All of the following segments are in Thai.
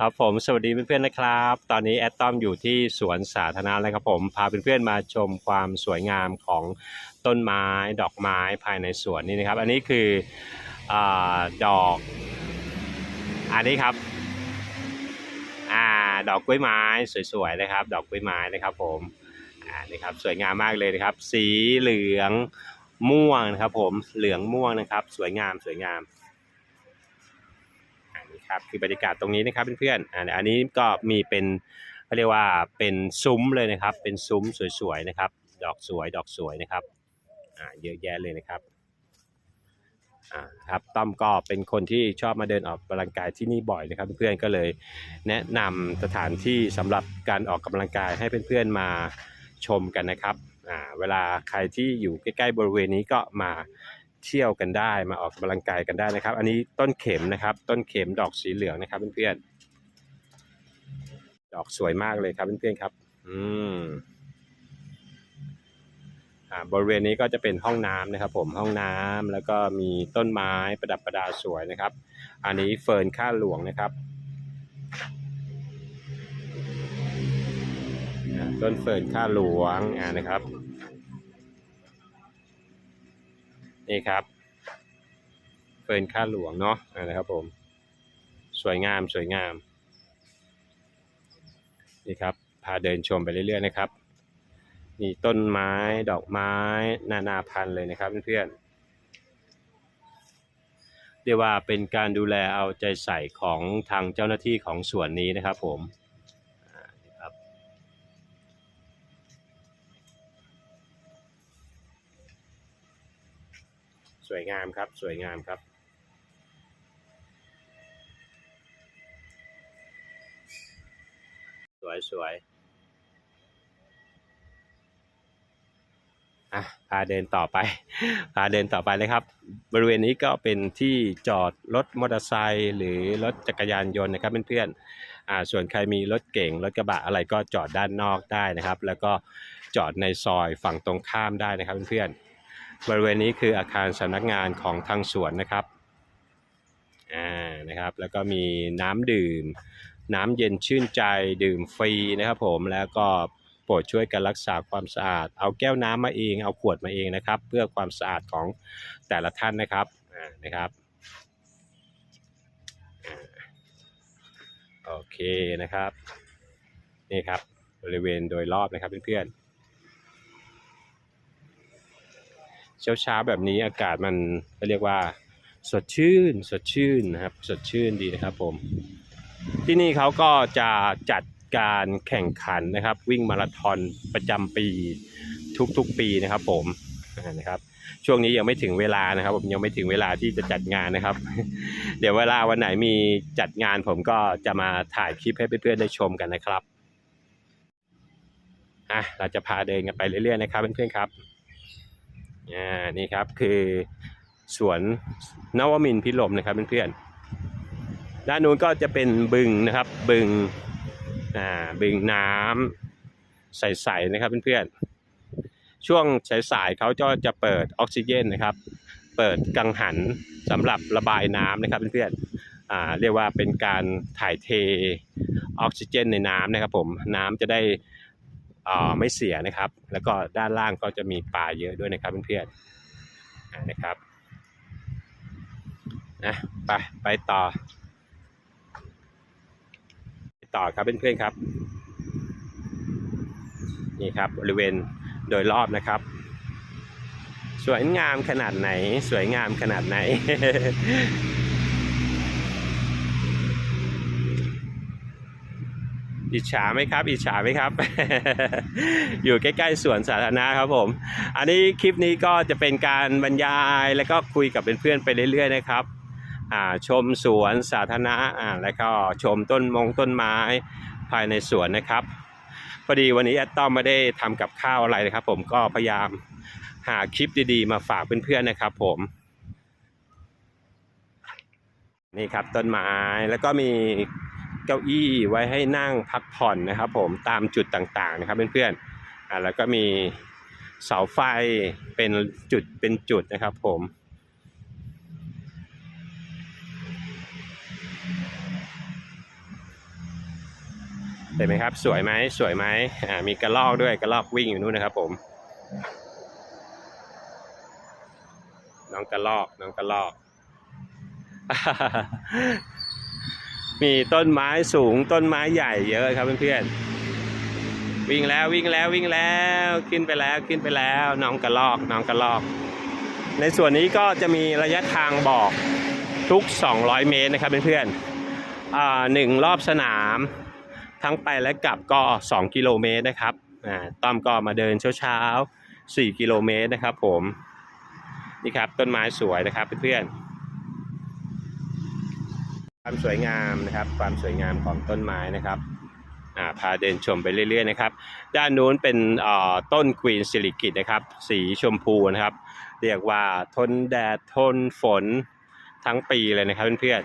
ครับผมสวัสดีเพื่อนๆนะครับ ตอนนี้แอดต้อมอยู่ที่สวนสาธารณะแล้วครับผมพาเพื่อนๆมาชมความสวยงามของต้นไม้ดอกไม้ภายในสวนนี่นะครับ อันนี้คืออดอก อันนี้ครับอ่าดอกกล้วยไม้สวยๆนะครับ ดอกกล้วยไม้นะครับผมอ่านี่ครับสวยงามมากเลยนะครับ สีเหลืองม่วงนะครับผมเหลืองม่วงนะครับ สวยงามสวยงาม นนี้ครับคือบรรยากาศตรงนี้นะครับเพื่อนๆอันนี้ก็มีเป็นเขาเรียกว่าเป็นซุ้มเลยนะครับ เป็นซุ้มสวยๆนะครับ ดอกสวยดอกสวยนะครับอ่าเยอะแยะเลยนะครับอ่าครับต้อมก็เป็นคนที่ชอบมาเดินออกกำลังกายที่นี่บ่อยนะครับ เพื่อนๆก็เลยแนะนำสถานที่สำหรับการออกกำลังกายให้เพื่อนๆมาชมกันนะครับอ่าเวลาใครที่อยู่ใกล้ๆบริเวณนี้ก็มา เที่ยวกันได้มาออกกำลังกายกันได้นะครับ อันนี้ต้นเข็มนะครับ ต้นเข็มดอกสีเหลืองนะครับเพื่อนๆดอกสวยมากเลยครับเพื่อนๆครับ อืมอ่าบริเวณนี้ก็จะเป็นห้องน้ำนะครับ ผมห้องน้ำแล้วก็มีต้นไม้ประดับประดาสวยนะครับ อันนี้เฟิร์นข้าหลวงนะครับต้นเฟิร์นข้าหลวงอ่านะครับ นี่ครับเฟิร์นข้าหลวงเนาะอ่านะครับผม สวยงามสวยงาม นี่ครับ พาเดินชมไปเรื่อยๆนะครับมีต้นไม้ดอกไม้นานาพันธุ์เลยนะครับเพื่อนๆเรียกว่าเป็นการดูแลเอาใจใส่ของทางเจ้าหน้าที่ของสวนนี้นะครับผม วยงามครับ สวยงามครับ สวยสวยอะพาเดินต่อไป พาเดินต่อไปเลยครับ บริเวณนี้ก็เป็นที่จอดรถมอเตอร์ไซค์หรือรถจักรยานยนต์นะครับเพื่อนๆอ่าส่วนใครมีรถเก่งรถกระบะอะไรก็จอดด้านนอกได้นะครับ แล้วก็จอดในซอยฝั่งตรงข้ามได้นะครับเพื่อนๆ บริเวณนี้คืออาคารสำนักงานของทางสวนนะครับอ่านะครับ แล้วก็มีน้ำดื่ม น้ำเย็นชื่นใจดื่มฟรีนะครับผมแล้วก็โปรดช่วยกันรักษาความสะอาด เอาแก้วน้ำมาเองเอาขวดมาเองนะครับ เพื่อความสะอาดของแต่ละท่านนะครับอ่านะครับอ่าโอเคนะครับ นี่ครับบริเวณโดยรอบนะครับเพื่อนๆ เช้าเช้าๆแบบนี้อากาศมันก็เรียกว่า สดชื่น สดชื่นนะครับ สดชื่นดีนะครับผม ที่นี่เขาก็จะจัดการแข่งขันนะครับ วิ่งมาราธอนประจำปีทุกๆปีนะครับ ผมนะครับช่วงนี้ยังไม่ถึงเวลานะครับ ผมยังไม่ถึงเวลาที่จะจัดงานนะครับ เดี๋ยวเวลาวันไหนมีจัดงานผมก็จะมาถ่ายคลิปให้เพื่อนๆได้ชมกันนะครับอะเราจะพาเดินกันไปเรื่อยๆนะครับเพื่อนๆครับ อ่านี่ครับคือสวนนวมินพิรมนะครับเพื่อนๆด้านนู้นก็จะเป็นบึงนะครับบึงอ่าบึงน้ำใสๆนะครับเพื่อนๆช่วงสายๆเขาก็จะเปิดออกซิเจนนะครับ เปิดกังหันสำหรับระบายน้ำนะครับเพื่อนๆอ่าเรียกว่าเป็นการถ่ายเทออกซิเจนในน้ำนะครับผมน้ำจะได้ ไม่เสียนะครับ แล้วก็ด้านล่างก็จะมีปลาเยอะด้วยนะครับเพื่อนๆอ่านะครับนะไปไปต่อ ไปต่อครับเพื่อนๆครับ นี่ครับบริเวณโดยรอบนะครับ สวยงามขนาดไหน สวยงามขนาดไหน อิจฉาไหมครับ อิจฉาไหมครับ อยู่ใกล้ๆสวนสาธารณะครับผม อันนี้คลิปนี้ก็จะเป็นการบรรยายแล้วก็คุยกับเพื่อนๆไปเรื่อยๆนะครับชมสวนสาธารณะแล้วก็ชมต้นมงต้นไม้ภายในสวนนะครับพอดีวันนี้แอดต้อมไม่ได้ทำกับข้าวอะไรนะครับ ผมก็พยายามหาคลิปดีๆ มาฝากเพื่อนๆนะครับ ผมนี่ครับต้นไม้แล้วก็มี เก้าอี้ไว้ให้นั่งพักผ่อนนะครับ ผมตามจุดต่างๆนะครับเพื่อนๆอ่าแล้วก็มีเสาไฟเป็นจุดเป็นจุดนะครับผมเห็นไหมครับ สวยไหมสวยไหมอ่ามีกระลอกด้วยกระลอกวิ่งอยู่นู่นนะครับ ผม น้องกระลอกน้องกระลอก มีต้นไม้สูงต้นไม้ใหญ่เยอะครับเพื่อนๆวิ่งแล้ววิ่งแล้ววิ่งแล้วขึ้นไปแล้วขึ้นไปแล้วน้องกระลอกน้องกระลอก ในส่วนนี้ก็จะมีระยะทางบอกทุก 200 เมตรนะครับเพื่อนๆหนึ่งรอบสนาม ทั้งไปและกลับก็ 2 กิโลเมตรนะครับต้อมก็มาเดินเช้าๆ4 กิโลเมตรนะครับผมนี่ครับต้นไม้สวยนะครับเพื่อนๆ ความสวยงามนะครับ ความสวยงามของต้นไม้นะครับาพาเดินชมไปเรื่อยๆนะครับ ด้านนู้นเป็นต้นควีนสิริกิตนะครับ สีชมพูนะครับ เรียกว่าทนแดดทนฝนทั้งปีเลยนะครับเพื่อน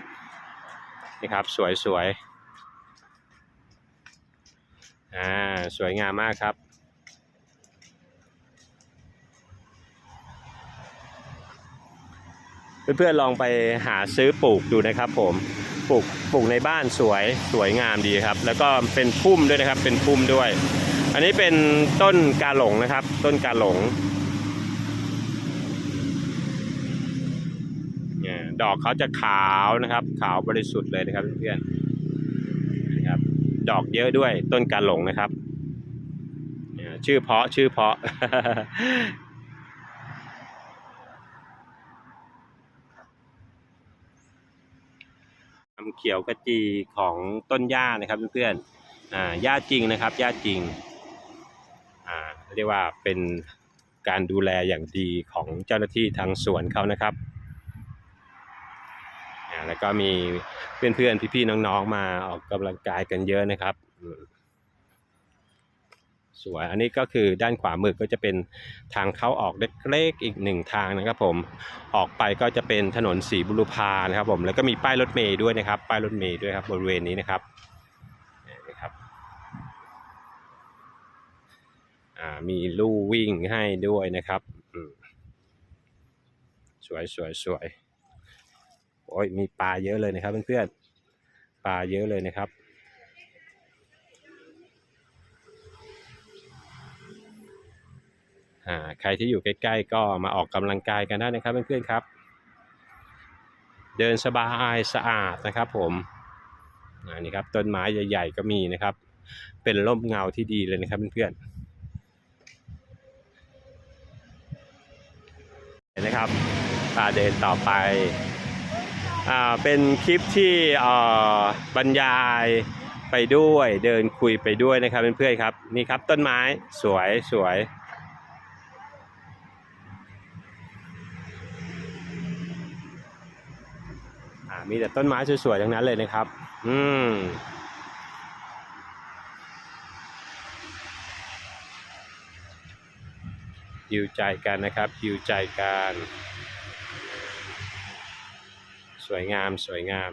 ๆนี่ครับสวยๆอ่าสวยงามมากครับเพื่อนๆลองไปหาซื้อปลูกดูนะครับผม ปลูกปลูกในบ้านสวยสวยงามดีครับ แล้วก็เป็นพุ่มด้วยนะครับ เป็นพุ่มด้วย อันนี้เป็นต้นกาหลงนะครับ ต้นกาหลงเนี่ยดอกเขาจะขาวนะครับ ขาวบริสุทธิ์เลยนะครับเพื่อนๆนะครับ ดอกเยอะด้วยต้นกาหลงนะครับเนี่ยชื่อเพาะชื่อเพาะ ความเขียวกระจีของต้นหญ้านะครับเพื่อนๆอ่าหญ้าจริงนะครับหญ้าจริงอ่าเรียกว่าเป็นการดูแลอย่างดีของเจ้าหน้าที่ทางสวนเขานะครับแล้วก็มีเพื่อนๆพี่ๆน้องๆมาออกกำลังกายกันเยอะนะครับ สวย อันนี้ก็คือด้านขวามือก็จะเป็นทางเข้าออกเล็กๆอีกหนึ่งทางนะครับผมออกไปก็จะเป็นถนนสีบุรุพานะครับผมแล้วก็มีป้ายรถเมย์ด้วยนะครับ ป้ายรถเมย์ด้วยครับบริเวณนี้นะครับนี่ครับมีลู่วิ่งให้ด้วยนะครับสวยสวยสวยโอ้ยมีปลาเยอะเลยนะครับเพื่อนๆปลาเยอะเลยนะครับ อ่าใครที่อยู่ใกล้ ๆ ก็มาออกกำลังกายกันได้นะครับเพื่อนๆครับ เดินสบายสะอาดนะครับ ผมอันนี้ครับต้นไม้ใหญ่ ๆ ก็มีนะครับ เป็นร่มเงาที่ดีเลยนะครับเพื่อนๆเห็นนะครับพาเดินต่อไปอ่าเป็นคลิปที่อ่อบรรยายไปด้วยเดินคุยไปด้วยนะครับเพื่อนๆครับนี่ครับต้นไม้สวยสวย มีแต่ต้นไม้สวยๆทั้งนั้นเลยนะครับ อืมฮิวใจกันนะครับฮิวใจกันสวยงามสวยงาม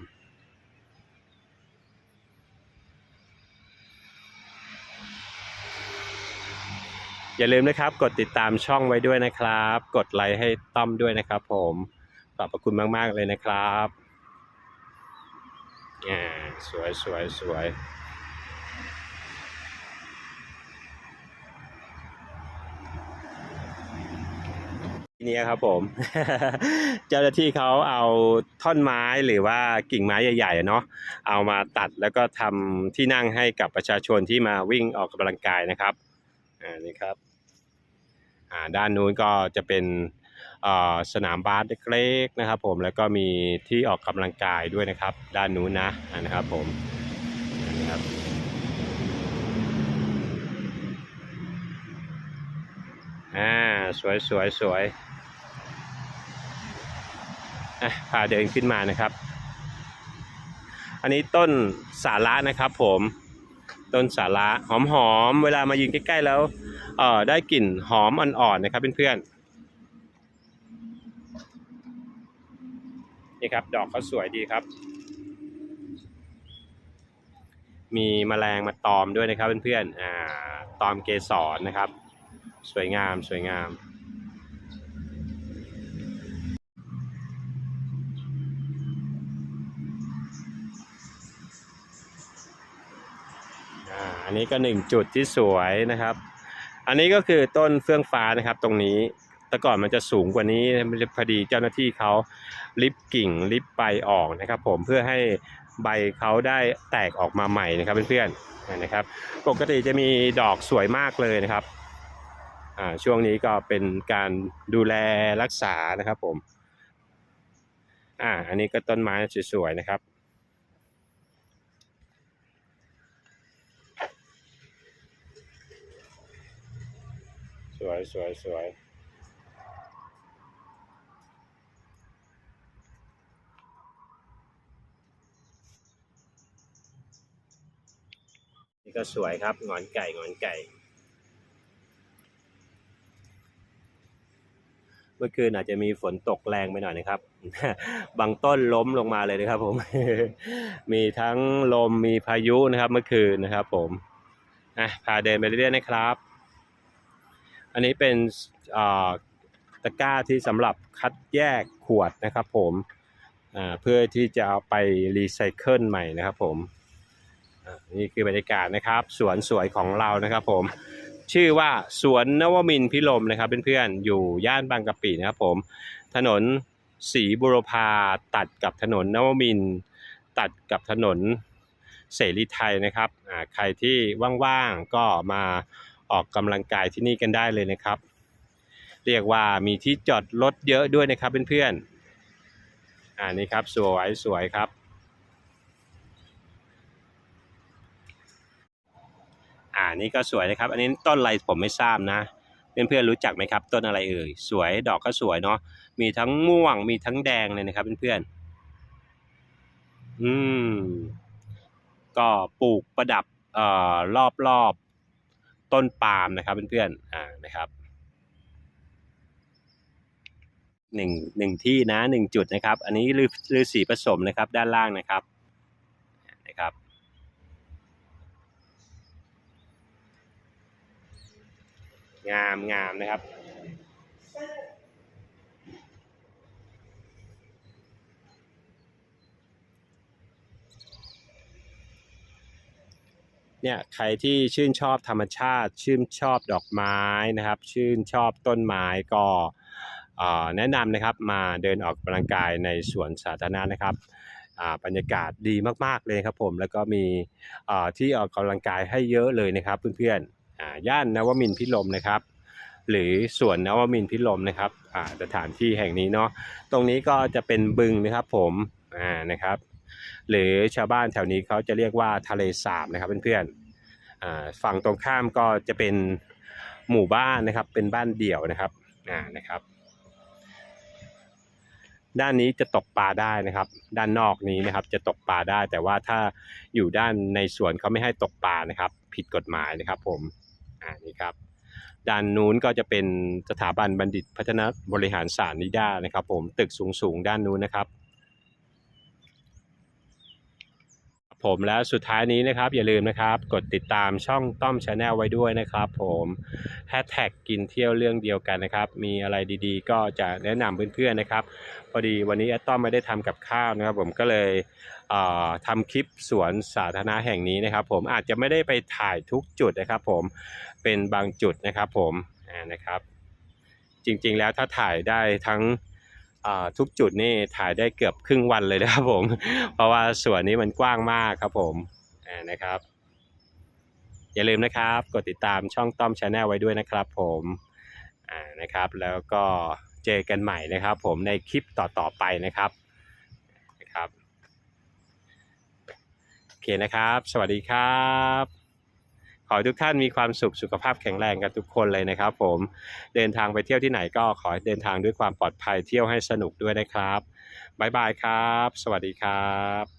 อย่าลืมนะครับ กดติดตามช่องไว้ด้วยนะครับ กดไลค์ให้ต้อมด้วยนะครับผม ขอบพระคุณมาก ๆ เลยนะครับ อ่าสวยสวยสวยทีนี้ครับผม เจ้าหน้าที่เขาเอาท่อนไม้หรือว่ากิ่งไม้ใหญ่ๆเนาะเอามาตัดแล้วก็ทำที่นั่งให้กับประชาชนที่มาวิ่งออกกำลังกายนะครับอ่านี่ครับอ่าด้านนู้นก็จะเป็น สนามบาสเล็กๆนะครับ ผมแล้วก็มีที่ออกกำลังกายด้วยนะครับ ด้านนู้นนะนะครับผมนะครับอ่าสวยสวยสวยอะพาเดินขึ้นมานะครับ อันนี้ต้นสาระนะครับผมต้นสาระหอมๆ เวลามายืนใกล้ๆแล้วเอ่อได้กลิ่นหอมอ่อนๆนะครับเพื่อนๆ นี่ครับ ดอกเขาสวยดีครับ มีแมลงมาตอมด้วยนะครับเพื่อนๆอ่าตอมเกสรนะครับ สวยงามสวยงามอันนี้ก็หนึ่งจุดที่สวยนะครับ อันนี้ก็คือต้นเฟื่องฟ้านะครับตรงนี้ แต่ก่อนมันจะสูงกว่านี้มันจะพอดีเจ้าหน้าที่เขาลิฟกิ่งลิฟใบออกนะครับ ผมเพื่อให้ใบเขาได้แตกออกมาใหม่นะครับเพื่อนๆนะครับ ปกติจะมีดอกสวยมากเลยนะครับอ่าช่วงนี้ก็เป็นการดูแลรักษานะครับผมอ่าอันนี้ก็ต้นไม้สวยๆนะครับสวยสวยสวย ก็สวยครับงอนไก่งอนไก่ เมื่อคืนอาจจะมีฝนตกแรงไปหน่อยนะครับ บางต้นล้มลงมาเลยนะครับ ผม มีทั้งลมมีพายุนะครับ เมื่อคืนนะครับ ผมอะพาเดินไปเรื่อยๆนะครับ อันนี้เป็นตะกร้าที่สำหรับคัดแยกขวดนะครับ ผมเพื่อที่จะเอาไปรีไซเคิลใหม่นะครับ ผม นี่คือบรรยากาศนะครับ สวนสวยของเรานะครับ ผม ชื่อว่าสวนนวมินพิรมนะครับเพื่อนๆอยู่ย่านบางกะปินะครับผม ถนนศรีบุรพาตัดกับถนนนวมิน ตัดกับถนนเสรีไทยนะครับใครที่ว่างๆก็มาออกกำลังกายที่นี่กันได้เลยนะครับ เรียกว่ามีที่จอดรถเยอะด้วยนะครับเพื่อนๆอ่านี่ครับสวยสวยครับ อ่า นี่ก็สวยนะครับ อันนี้ต้นอะไรผมไม่ทราบนะ เพื่อนๆรู้จักไหมครับ ต้นอะไรเอ่ย สวย ดอกก็สวยเนาะ มีทั้งม่วง มีทั้งแดงเลยนะครับเพื่อนๆ อืม ก็ปลูกประดับเอ่อรอบรอบๆต้นปาล์มนะครับเพื่อนๆ อ่า นะครับหนึ่งหนึ่งที่นะหนึ่งจุดนะครับ อันนี้ลือลือสีผสมนะครับด้านล่างนะครับนะครับ งามงามนะครับ เนี่ยใครที่ชื่นชอบธรรมชาติ ชื่นชอบดอกไม้นะครับ ชื่นชอบต้นไม้ก็แนะนำนะครับมาเดินออกกำลังกายในสวนสาธารณะนะครับบรรยากาศดีมาก ๆ เลยครับผม แล้วก็มีที่ออกกำลังกายให้เยอะเลยนะครับเพื่อนๆ ย่านนวมินพิรมนะครับ หรือสวนนวมินพิรมนะครับสถานที่แห่งนี้เนาะตรงนี้ก็จะเป็นบึงนะครับผมอ่านะครับ หรือชาวบ้านแถวนี้เขาจะเรียกว่าทะเลสาบนะครับเพื่อนๆอ่าฝั่งตรงข้ามก็จะเป็นหมู่บ้านนะครับเป็นบ้านเดี่ยวนะครับอ่านะครับ ด้านนี้จะตกปลาได้นะครับ ด้านนอกนี้นะครับจะตกปลาได้ แต่ว่าถ้าอยู่ด้านในสวนเขาไม่ให้ตกปลานะครับ ผิดกฎหมายนะครับผม อ่านี่ครับด้านนู้นก็จะเป็นสถาบันบัณฑิตพัฒนาบริหารศาสตร์นิด้านะครับ ผมตึกสูงๆ ด้านนู้นนะครับ ผมและสุดท้ายนี้นะครับ อย่าลืมนะครับ กดติดตามช่องต้อมชาแนลไว้ด้วยนะครับ ผมแฮชแท็กกินเที่ยวเรื่องเดียวกันนะครับ มีอะไรดีๆ ก็จะแนะนำเพื่อนๆนะครับ พอดีวันนี้แอต้อมไม่ได้ทำกับข้าวนะครับ ผมก็เลย ทำคลิปสวนสาธารณะแห่งนี้นะครับ ผมอาจจะไม่ได้ไปถ่ายทุกจุดนะครับ ผมเป็นบางจุดนะครับผมนะครับ จริงๆแล้วถ้าถ่ายได้ทั้งทุกจุดนี่ถ่ายได้เกือบครึ่งวันเลยนะครับผม เพราะว่าสวนนี้มันกว้างมากครับผมนะครับ อย่าลืมนะครับ กดติดตามช่องต้อมชาแนลไว้ด้วยนะครับผมนะครับ แล้วก็เจอกันใหม่นะครับ ผมในคลิปต่อๆไปนะครับโอ เคนะครับ สวัสดีครับ ขอให้ทุกท่านมีความสุขสุขภาพแข็งแรงกันทุกคนเลยนะครับ ผมเดินทางไปเที่ยวที่ไหนก็ขอเดินทางด้วยความปลอดภัยเที่ยวให้สนุกด้วยนะครับบ๊ายบายครับ สวัสดีครับ